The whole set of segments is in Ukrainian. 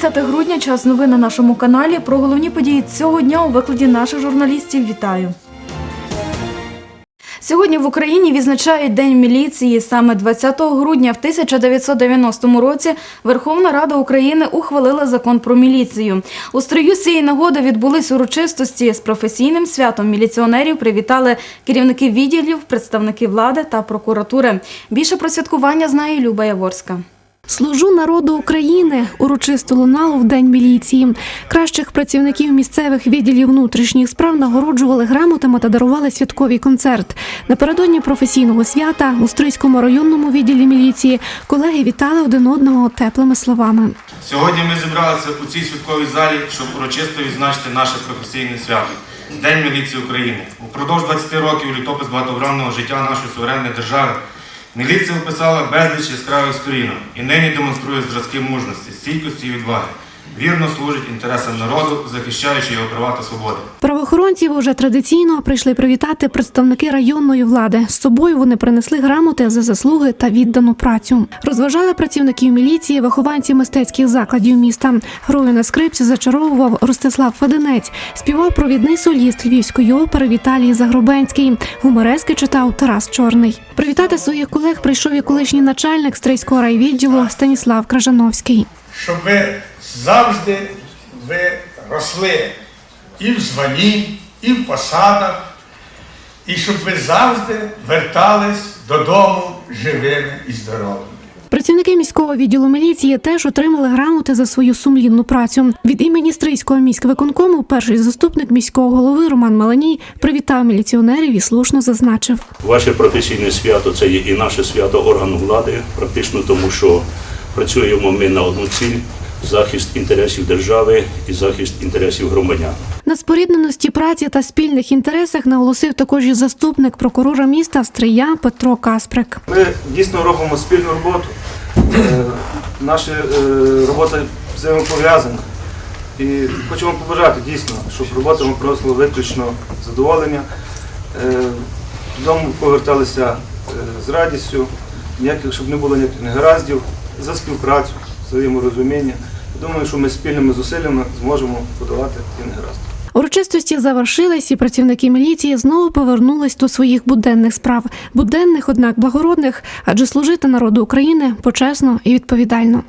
20 грудня, час новин на нашому каналі. Про головні події цього дня у викладі наших журналістів. Вітаю. Сьогодні в Україні відзначають День міліції. Саме 20 грудня в 1990 році Верховна Рада України ухвалила закон про міліцію. У строю цієї нагоди відбулись урочистості з професійним святом міліціонерів. Привітали керівники відділів, представники влади та прокуратури. Більше про святкування знає Люба Яворська. Служу народу України урочисто лунало в день міліції. Кращих працівників місцевих відділів внутрішніх справ нагороджували грамотами та дарували святковий концерт. Напередодні професійного свята у Стрийському районному відділі міліції колеги вітали один одного теплими словами. Сьогодні ми зібралися у цій святковій залі, щоб урочисто відзначити наше професійне свято День міліції України. Упродовж 20 років літопис багатогранного життя нашої суверенної держави міліція описала безліч яскравих сторінок і нині демонструє зразки мужності, стійкості і відваги. Вірно служить інтересам народу, захищаючи його права та свободи. Правоохоронців уже традиційно прийшли привітати представники районної влади. З собою вони принесли грамоти за заслуги та віддану працю. Розважали працівників міліції, вихованці мистецьких закладів міста. Грою на скрипці зачаровував Ростислав Феденець, співав провідний соліст львівської опери Віталій Загробенський. Гуморески читав Тарас Чорний. Привітати своїх колег прийшов і колишній начальник стрийського райвідділу Станіслав Кражановський. щоб ви завжди ви росли і в званні, і в посадах, і щоб ви завжди вертались додому живими і здоровими. Працівники міського відділу міліції теж отримали грамоти за свою сумлінну працю. Від імені Стрийського міськвиконкому перший заступник міського голови Роман Маланій привітав міліціонерів і слушно зазначив. Ваше професійне свято це є і наше свято органу влади, практично тому, що працюємо ми на одну ціль захист інтересів держави і захист інтересів громадян. На спорідненості праці та спільних інтересах наголосив також і заступник прокурора міста Стрия Петро Касприк. Ми дійсно робимо спільну роботу. Е, Наша е, робота взаємопов'язана. І хочу вам побажати дійсно, щоб робота вам приносила виключно задоволення. Е, Додому поверталися з радістю, ніяких, щоб не було ніяких негараздів, за співпрацю, взаєморозуміння. Думаю, що ми спільними зусиллями зможемо подолати ті негаразди. Урочистості завершились, і працівники міліції знову повернулись до своїх буденних справ. Буденних, однак благородних, адже служити народу України почесно і відповідально.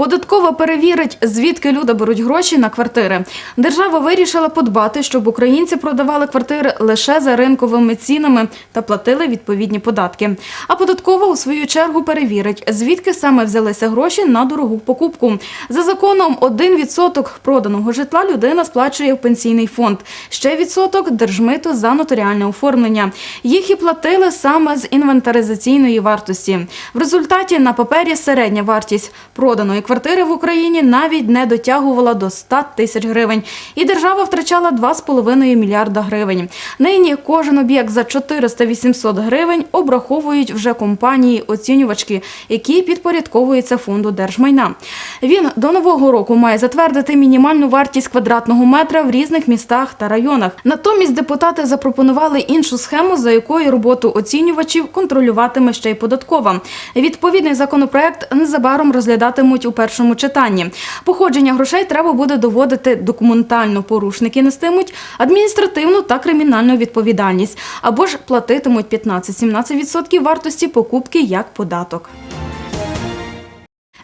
Податкова перевірить, звідки люди беруть гроші на квартири. Держава вирішила подбати, щоб українці продавали квартири лише за ринковими цінами та платили відповідні податки. А податкова у свою чергу перевірить, звідки саме взялися гроші на дорогу покупку. За законом, 1% проданого житла людина сплачує в пенсійний фонд. Ще відсоток держмито за нотаріальне оформлення. Їх і платили саме з інвентаризаційної вартості. В результаті на папері середня вартість проданої квартири в Україні навіть не дотягувала до 100 тисяч гривень. І держава втрачала 2,5 мільярда гривень. Нині кожен об'єкт за 400-800 гривень обраховують вже компанії-оцінювачки, які підпорядковуються фонду держмайна. Він до нового року має затвердити мінімальну вартість квадратного метра в різних містах та районах. Натомість депутати запропонували іншу схему, за якою роботу оцінювачів контролюватиме ще й податкова. Відповідний законопроект незабаром розглядатимуть у першому читанні. Походження грошей треба буде доводити документально. Порушники нестимуть адміністративну та кримінальну відповідальність або ж платитимуть 15-17% вартості покупки як податок.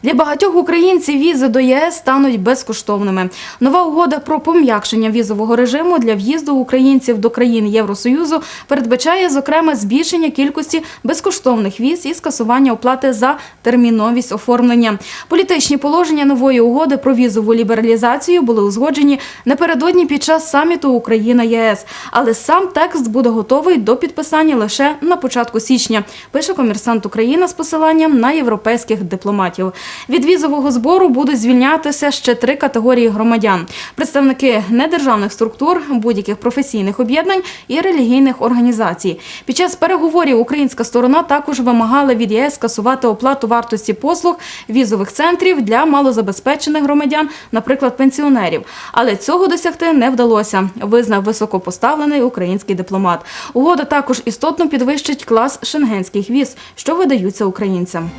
Для багатьох українців візи до ЄС стануть безкоштовними. Нова угода про пом'якшення візового режиму для в'їзду українців до країн Євросоюзу передбачає, зокрема, збільшення кількості безкоштовних віз і скасування оплати за терміновість оформлення. Політичні положення нової угоди про візову лібералізацію були узгоджені напередодні під час саміту Україна ЄС. Але сам текст буде готовий до підписання лише на початку січня. Пише комерсант Україна з посиланням на європейських дипломатів. Від візового збору будуть звільнятися ще три категорії громадян: представники недержавних структур, будь-яких професійних об'єднань і релігійних організацій. Під час переговорів українська сторона також вимагала від ЄС скасувати оплату вартості послуг візових центрів для малозабезпечених громадян, наприклад, пенсіонерів. Але цього досягти не вдалося, визнав високопоставлений український дипломат. Угода також істотно підвищить клас шенгенських віз, що видаються українцям.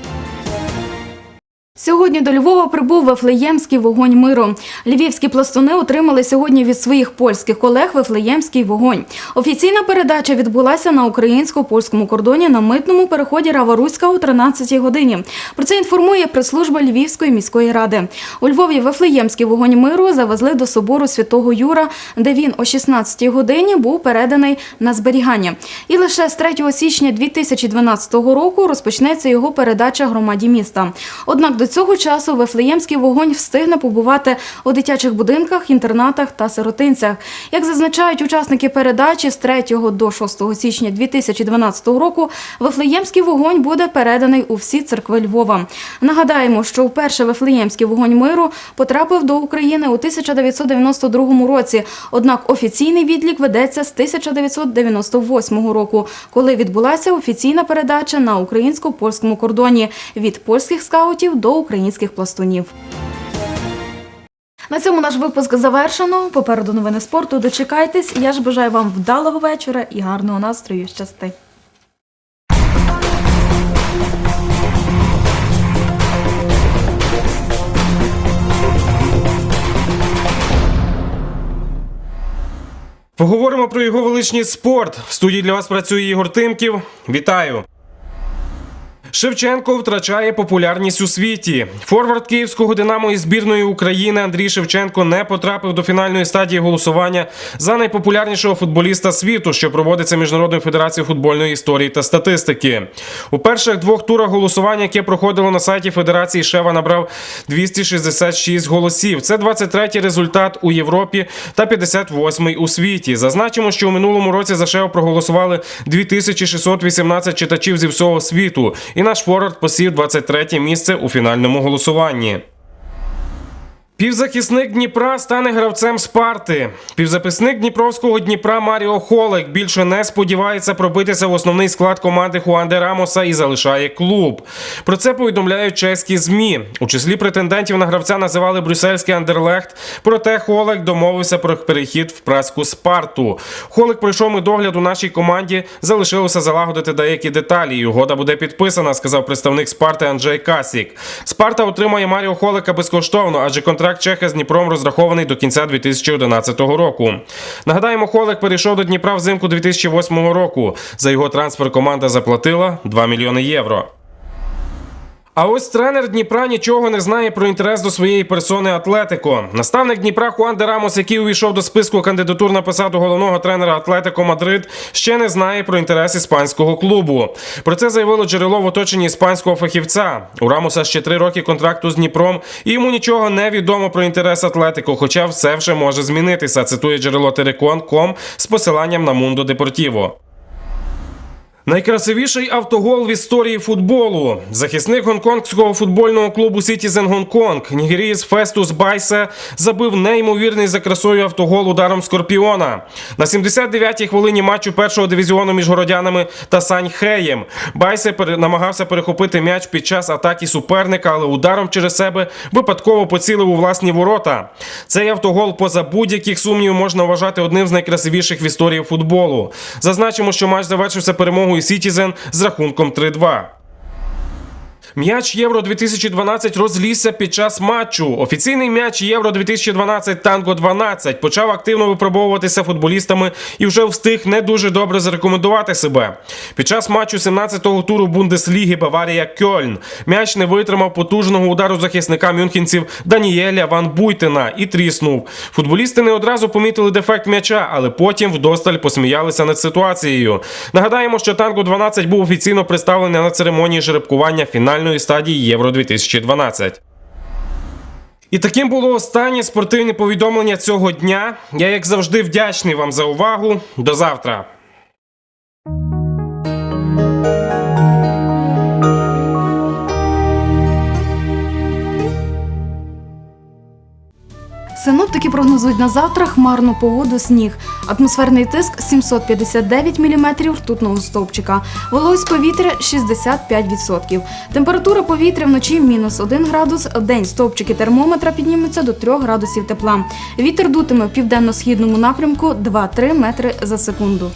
Сьогодні до Львова прибув Вифлеємський вогонь миру. Львівські пластуни отримали сьогодні від своїх польських колег Вифлеємський вогонь. Офіційна передача відбулася на українсько-польському кордоні на митному переході Рава-Руська о 13 годині. Про це інформує прес-служба Львівської міської ради. У Львові Вифлеємський вогонь миру завезли до собору святого Юра, де він о 16 годині був переданий на зберігання. І лише з 3 січня 2012 року розпочнеться його передача громаді міста. Однак до цього часу Вифлеємський вогонь встигне побувати у дитячих будинках, інтернатах та сиротинцях. Як зазначають учасники передачі, з 3 до 6 січня 2012 року Вифлеємський вогонь буде переданий у всі церкви Львова. Нагадаємо, що вперше Вифлеємський вогонь миру потрапив до України у 1992 році. Однак офіційний відлік ведеться з 1998 року, коли відбулася офіційна передача на українсько-польському кордоні від польських скаутів до українських пластунів. На цьому наш випуск завершено. Попереду новини спорту. Дочекайтесь. Я ж бажаю вам вдалого вечора і гарного настрою. Щасти. Поговоримо про його величність спорт. В студії для вас працює Ігор Тимків. Вітаю. Шевченко втрачає популярність у світі. Форвард київського динамо із збірної України Андрій Шевченко не потрапив до фінальної стадії голосування за найпопулярнішого футболіста світу, що проводиться Міжнародною федерацією футбольної історії та статистики. У перших двох турах голосування, яке проходило на сайті Федерації, Шева набрав 266 голосів. Це 23-й результат у Європі та 58-й у світі. Зазначимо, що у минулому році за Шева проголосували 2618 читачів зі всього світу. І наш форвард посів 23 місце у фінальному голосуванні. Півзахисник Дніпра стане гравцем Спарти. Півзаписник Дніпровського Дніпра Маріо Холек більше не сподівається пробитися в основний склад команди Хуанде Рамоса і залишає клуб. Про це повідомляють чеські змі. У числі претендентів на гравця називали брюссельський Андерлехт. Проте Холек домовився про перехід в праську Спарту. Холек пройшов медогляд у нашій команді. Залишилося залагодити деякі деталі. Угода буде підписана, сказав представник Спарти Анджей Касік. Спарта отримає Маріо Холека безкоштовно, адже контракт Чеха з Дніпром розрахований до кінця 2011 року. Нагадаємо, Холек перейшов до Дніпра взимку 2008 року. За його трансфер команда заплатила 2 мільйони євро. А ось тренер Дніпра нічого не знає про інтерес до своєї персони Атлетико. Наставник Дніпра Хуан де Рамос, який увійшов до списку кандидатур на посаду головного тренера Атлетико Мадрид, ще не знає про інтерес іспанського клубу. Про це заявило джерело в оточенні іспанського фахівця. У Рамоса ще три роки контракту з Дніпром, і йому нічого не відомо про інтерес Атлетико, хоча все вже може змінитися. Цитує джерело Терекон.ком з посиланням на Мундо Депортіво. Найкрасивіший автогол в історії футболу. Захисник гонконгського футбольного клубу Citizen Гонконг нігерієць Фестус Байсе забив неймовірний за красою автогол ударом Скорпіона. На 79-й хвилині матчу першого дивізіону між городянами та Саньхеєм. Байсе намагався перехопити м'яч під час атаки суперника, але ударом через себе випадково поцілив у власні ворота. Цей автогол поза будь-яких сумнівів можна вважати одним з найкрасивіших в історії футболу. Зазначимо, що матч завершився перемогою Citizen з рахунком 3-2. М'яч Євро 2012 розлізся під час матчу. Офіційний м'яч Євро 2012 Танго 12 почав активно випробовуватися футболістами і вже встиг не дуже добре зарекомендувати себе. Під час матчу 17-го туру Бундесліги Баварія Кьольн м'яч не витримав потужного удару захисника мюнхенців Даніеля Ван Буйтена і тріснув. Футболісти не одразу помітили дефект м'яча, але потім вдосталь посміялися над ситуацією. Нагадаємо, що Танго 12 був офіційно представлений на церемонії жеребкування фінальної стадії Євро 2012. І таким було останнє спортивне повідомлення цього дня. Я, як завжди, вдячний вам за увагу. До завтра. Синоптики прогнозують на завтра хмарну погоду, сніг. Атмосферний тиск 759 мм ртутного стовпчика. Вологість повітря 65%. Температура повітря вночі мінус 1 градус. День стовпчики термометра піднімуться до 3 градусів тепла. Вітер дутиме в південно-східному напрямку 2-3 метри за секунду.